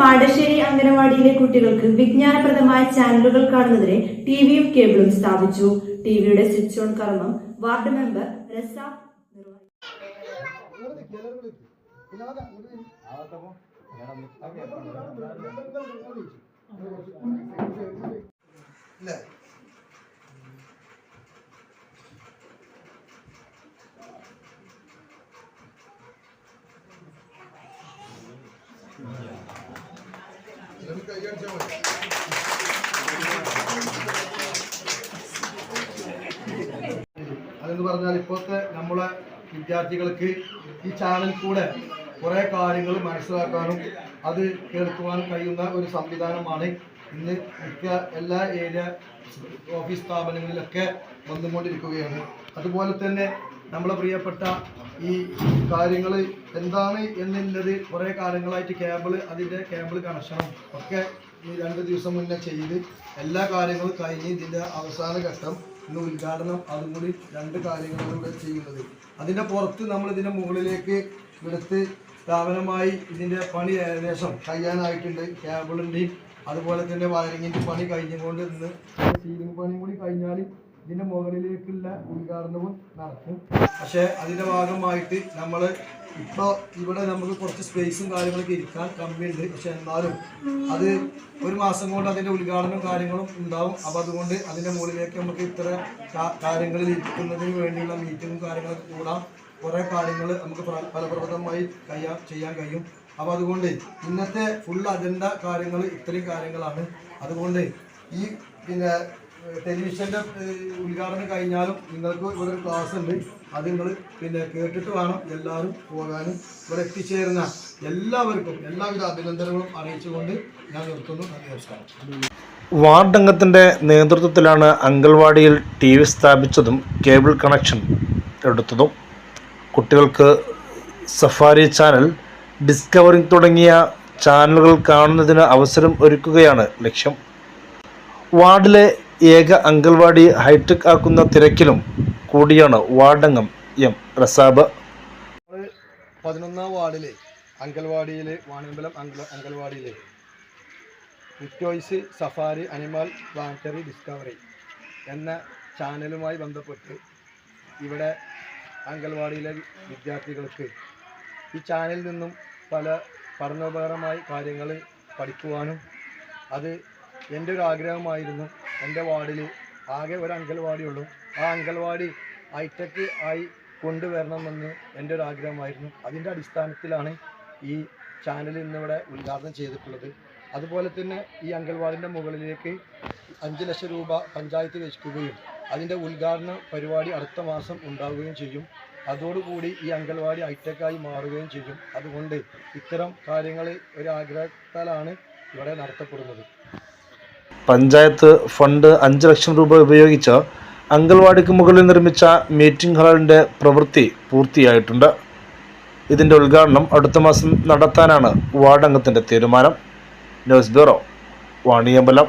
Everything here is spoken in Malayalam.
Madasseri അംഗനവാടിയിലെ കുട്ടികൾക്ക് വിജ്ഞാനപ്രദമായ ചാനലുകൾ കാണുന്നതിന് ടിവിയും കേബിളും സ്ഥാപിച്ചു. ടിവിയുടെ സ്വിച്ച് ഓൺ കർമ്മം വാർഡ് മെമ്പർ രസ നിർവഹിച്ചു. അതെന്ന് പറഞ്ഞാൽ ഇപ്പോഴത്തെ നമ്മളെ വിദ്യാർത്ഥികൾക്ക് ഈ ചാനൽ കൂടെ കുറേ കാര്യങ്ങൾ മനസ്സിലാക്കാനും അത് കേൾക്കുവാനും കഴിയുന്ന ഒരു സംവിധാനമാണ് ഇന്ന് മിക്ക എല്ലാ ഏരിയ ഓഫീസ് സ്ഥാപനങ്ങളിലൊക്കെ വന്നുകൊണ്ടിരിക്കുകയാണ്. അതുപോലെ തന്നെ നമ്മളെ പ്രിയപ്പെട്ട ഈ കാര്യങ്ങൾ എന്താണ് എന്നുള്ളത് കുറേ കാലങ്ങളായിട്ട് കേബിൾ അതിന്റെ കേബിൾ കണക്ഷനും ഒക്കെ ഈ രണ്ട് ദിവസം മുന്നേ ചെയ്ത് എല്ലാ കാര്യങ്ങളും കഴിഞ്ഞ് ഇതിന്റെ അവസാന ഘട്ടം ഇന്ന് ഉദ്ഘാടനം അതും കൂടി രണ്ട് കാര്യങ്ങളാണ് ഇവിടെ ചെയ്യുന്നത്. അതിന്റെ പുറത്ത് നമ്മൾ ഇതിന്റെ മുകളിലേക്ക് എടുത്ത് സ്ഥാപനമായി ഇതിന്റെ പണി ഏകദേശം കഴിയാനായിട്ടുണ്ട്. കേബിളിന്റെയും അതുപോലെ തന്നെ വയറിങ്ങിന്റെ പണി കഴിഞ്ഞുകൊണ്ട് ഇന്ന് സീലിംഗ് പണിയും കൂടി കഴിഞ്ഞാൽ ഇതിന്റെ മുകളിലേക്കുള്ള ഉദ്ഘാടനവും നടക്കും. പക്ഷേ അതിന്റെ ഭാഗമായിട്ട് നമ്മൾ ഇപ്പോൾ ഇവിടെ നമുക്ക് കുറച്ച് സ്പേസും കാര്യങ്ങളൊക്കെ ഇരിക്കാൻ കമ്മിയുണ്ട്. പക്ഷെ എന്നാലും അത് ഒരു മാസം കൊണ്ട് അതിന്റെ ഉദ്ഘാടനവും കാര്യങ്ങളും ഉണ്ടാവും. അപ്പോൾ അതുകൊണ്ട് അതിന്റെ മുകളിലേക്ക് നമുക്ക് ഇത്ര കാര്യങ്ങളിൽ ഇരിക്കുന്നതിന് വേണ്ടിയുള്ള മീറ്റിങ്ങും കാര്യങ്ങളൊക്കെ കൂടാം. കുറേ കാര്യങ്ങൾ നമുക്ക് ഫലപ്രദമായി കഴിയാൻ ചെയ്യാൻ കഴിയും. അപ്പോൾ അതുകൊണ്ട് ഇന്നത്തെ ഫുൾ അജണ്ട കാര്യങ്ങൾ ഇത്രയും കാര്യങ്ങളാണ്. അതുകൊണ്ട് ഈ പിന്നെ ടെലിവിഷന്റെ ഉദ്ഘാടനം കഴിഞ്ഞാലും നിങ്ങൾക്ക് ഇവിടെ ഒരു ക്ലാസ് ഉണ്ട്. അത് നിങ്ങൾ പിന്നെ കേട്ടിട്ട് വേണം എല്ലാവരും പോകാനും. ഇവിടെ എത്തിച്ചേരുന്ന എല്ലാവർക്കും എല്ലാവിധ അഭിനന്ദനങ്ങളും അറിയിച്ചുകൊണ്ട് ഞാൻ നിർത്തുന്നു. നമസ്കാരം. വാർഡ് അംഗത്തിന്റെ നേതൃത്വത്തിലാണ് അംഗൻവാടിയിൽ ടി വി സ്ഥാപിച്ചതും കേബിൾ കണക്ഷൻ എടുത്തതും. കുട്ടികൾക്ക് സഫാരി ചാനൽ ഡിസ്കവറി തുടങ്ങിയ ചാനലുകൾ കാണുന്നതിന് അവസരം ഒരുക്കുകയാണ് ലക്ഷ്യം. വാർഡിലെ ഏക അംഗൻവാടി ഹൈടെക് ആക്കുന്ന തിരക്കിലും കൂടിയാണ് വാർഡംഗം എം റസാബ് പതിനൊന്നാം വാർഡിലെ അങ്കൽവാടിയിലെ വാണിയമ്പലം അങ്കൽ അങ്കൽവാടിയിലെ Victers Safari Animal Planetary Discovery എന്ന ചാനലുമായി ബന്ധപ്പെട്ട് ഇവിടെ അങ്കൽവാടിയിലെ വിദ്യാർത്ഥികൾക്ക് ഈ ചാനലിൽ നിന്നും പല പഠനോപകരമായി കാര്യങ്ങൾ പഠിക്കുവാനും അത് എന്റെ ഒരു ആഗ്രഹമായിരുന്നു. എന്റെ വാർഡിൽ ആകെ ഒരു അങ്കൽവാടിയുള്ളൂ ആ അങ്കൽവാടി ഹൈടെക് ആയി കൊണ്ടുവരണമെന്ന് എന്റെ ഒരു ആഗ്രഹമായിരുന്നു. അതിന്റെ അടിസ്ഥാനത്തിലാണ് ഈ ചാനൽ ഇന്നിവിടെ ഉദ്ഘാടനം ചെയ്തിട്ടുള്ളത്. അതുപോലെ തന്നെ ഈ അങ്കൽവാടിന്റെ മുകളിലേക്ക് അഞ്ച് ലക്ഷം രൂപ പഞ്ചായത്ത് വെക്കുകയും അതിന്റെ ഉദ്ഘാടന പരിപാടി അടുത്ത മാസം ഉണ്ടാവുകയും ചെയ്യും. അതോടുകൂടി ഈ അങ്കൽവാടി ഹൈടെക്കായി മാറുകയും ചെയ്യും. അതുകൊണ്ട് ഇത്തരം കാര്യങ്ങൾ ഒരു ആഗ്രഹത്താലാണ് ഇവിടെ നടത്തപ്പെടുന്നത്. പഞ്ചായത്ത് ഫണ്ട് അഞ്ച് ലക്ഷം രൂപ ഉപയോഗിച്ച് അംഗൻവാടിക്ക് മുകളിൽ നിർമ്മിച്ച മീറ്റിംഗ് ഹാളിന്റെ പ്രവൃത്തി പൂർത്തിയായിട്ടുണ്ട്. ഇതിന്റെ ഉദ്ഘാടനം അടുത്ത മാസം നടത്താനാണ് വാർഡ് അംഗത്തിന്റെ തീരുമാനം. News bureau Vaniyambalam.